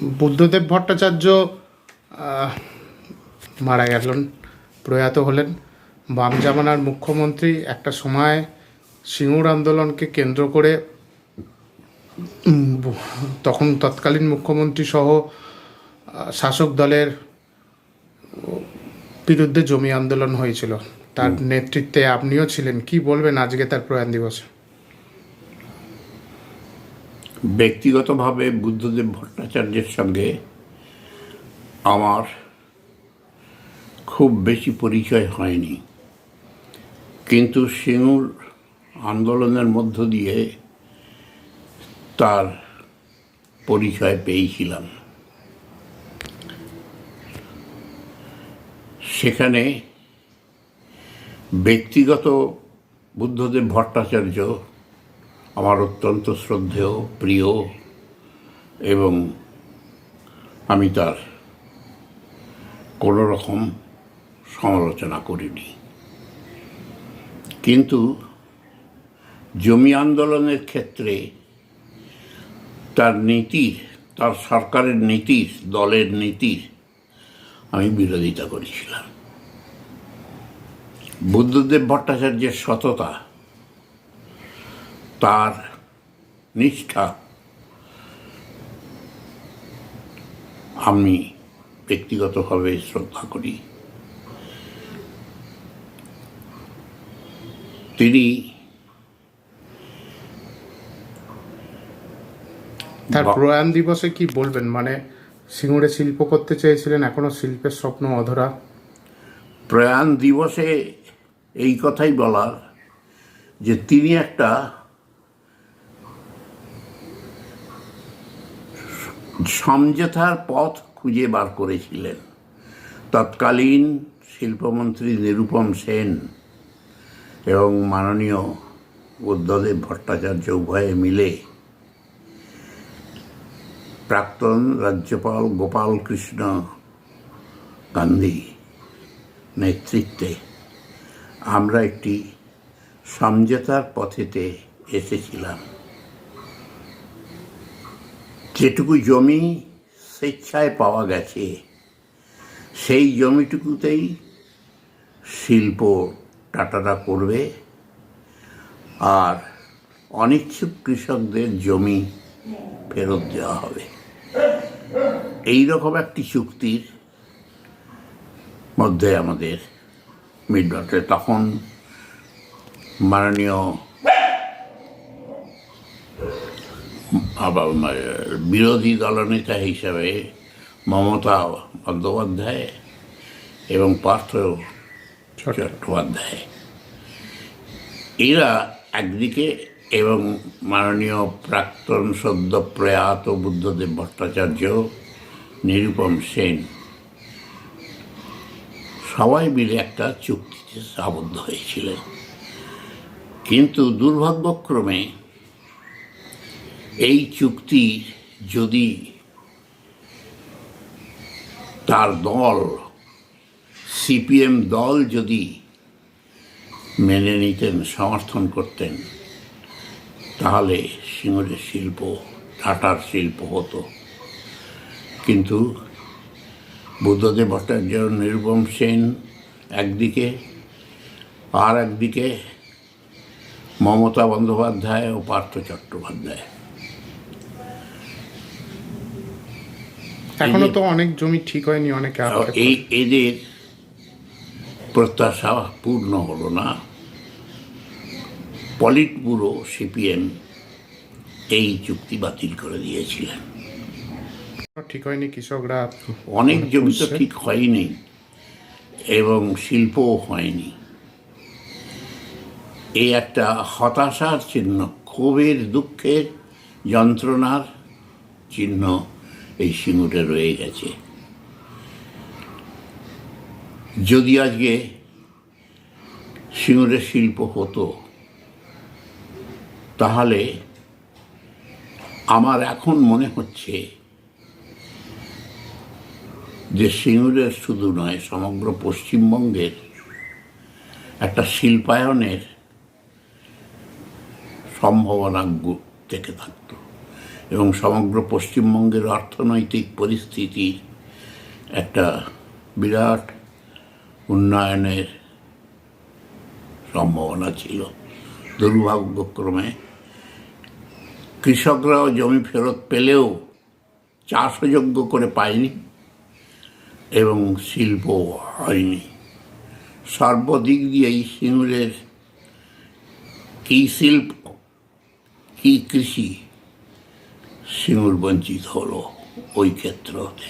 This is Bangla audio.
বুদ্ধদেব ভট্টাচার্য মারা গেলেন প্রয়াত হলেন। বাম জামানার মুখ্যমন্ত্রী একটা সময় সিঙ্গুর আন্দোলনকে কেন্দ্র করে তখন তৎকালীন মুখ্যমন্ত্রী সহ শাসক দলের বিরুদ্ধে জমি আন্দোলন হয়েছিল। তার নেতৃত্বে আপনিও ছিলেন কি বলবেন? আজকে তার প্রয়াণ দিবসে। ব্যক্তিগতভাবে বুদ্ধদেব ভট্টাচার্যের সঙ্গে আমার খুব বেশি পরিচয় হয়নি। কিন্তু সিঙ্গুর আন্দোলনের মধ্য দিয়ে তার পরিচয় পেয়েছিলাম। সেখানে ব্যক্তিগত বুদ্ধদেব ভট্টাচার্য আমার অত্যন্ত শ্রদ্ধেয়, প্রিয় এবং আমি তার কোনো রকম সমালোচনা করিনি। কিন্তু জমি আন্দোলনের ক্ষেত্রে তার নীতি, তার সরকারের নীতির দলের নীতির আমি বিরোধিতা করেছিলাম। বুদ্ধদেব ভট্টাচার্যের সততা তার নিষ্ঠা আমি ব্যক্তিগতভাবে শ্রদ্ধা করি। তিনি তার প্রয়াণ দিবসে কি বলবেন? মানে সিঙ্গুরে শিল্প করতে চেয়েছিলেন এখনও শিল্পের স্বপ্ন অধরা। প্রয়াণ দিবসে এই কথাই বলার যে তিনি একটা সমঝোতার পথ খুঁজে বার করেছিলেন। তৎকালীন শিল্পমন্ত্রী নিরুপম সেন এবং মাননীয় বুদ্ধদেব ভট্টাচার্য উভয়ে মিলে প্রাক্তন রাজ্যপাল গোপাল কৃষ্ণ গান্ধী নেতৃত্বে আমরা একটি সমঝোতার পথেতে এসেছিলাম। যেটুকু জমি স্বেচ্ছায় পাওয়া গেছে, সেই জমিটুকুতেই শিল্প টাটাটা করবে। আর অনিচ্ছুক কৃষকদের জমি ফেরত দেওয়া হবে। এই রকম একটি চুক্তির মধ্যে আমাদের মিডনটে তখন মাননীয় বিরোধী দলনেতা হিসাবে মমতা বন্দ্যোপাধ্যায় এবং পার্থ চট্টোপাধ্যায়। এরা একদিকে এবং মাননীয় প্রাক্তন সদ্য প্রয়াত বুদ্ধদেব ভট্টাচার্য নিরুপম সেন সবাই মিলে একটা চুক্তিতে আবদ্ধ হয়েছিলেন। কিন্তু দুর্ভাগ্যক্রমে এই চুক্তি যদি তার দল, সিপিএম দল যদি মেনে নিতেন, সমর্থন করতেন, তাহলে সিঙ্গুরের শিল্প, টাটার শিল্প হতো। কিন্তু বুদ্ধদেব ভট্টাচার্য নিরুপম সেন একদিকে আর একদিকে মমতা বন্দ্যোপাধ্যায় ও পার্থ চট্টোপাধ্যায়। এখনও তো অনেক জমি ঠিক হয়নি অনেকে এই এদের প্রত্যাশা পূর্ণ হলো না। পলিট ব্যুরো সিপিএম এই চুক্তি বাতিল করে দিয়েছিলেন। ঠিক হয়নি কৃষকরা অনেক জমি তো ঠিক হয়নি এবং শিল্পও হয়নি। এই একটা হতাশার চিহ্ন ক্ষোভের দুঃখের যন্ত্রণার চিহ্ন এই সিঙ্গুরে রয়ে গেছে। যদি আজকে সিঙ্গুরের শিল্প হতো, তাহলে আমার এখন মনে হচ্ছে যে সিঙ্গুরের শুধু নয়, সমগ্র পশ্চিমবঙ্গের একটা শিল্পায়নের সম্ভাবনা থেকে থাকতো। এবং সমগ্র পশ্চিমবঙ্গের অর্থনৈতিক পরিস্থিতির একটা বিরাট উন্নয়নের সম্ভাবনা ছিল। দুর্ভাগ্যক্রমে কৃষকরাও জমি ফেরত পেলেও চাষযোগ্য করে পায়নি এবং শিল্প হয়নি। সর্বদিক দিয়েই সিঙ্গুরের কী শিল্প, কী কৃষি সিঙ্গুর বঞ্চিত হলো ওই ক্ষেত্রতে।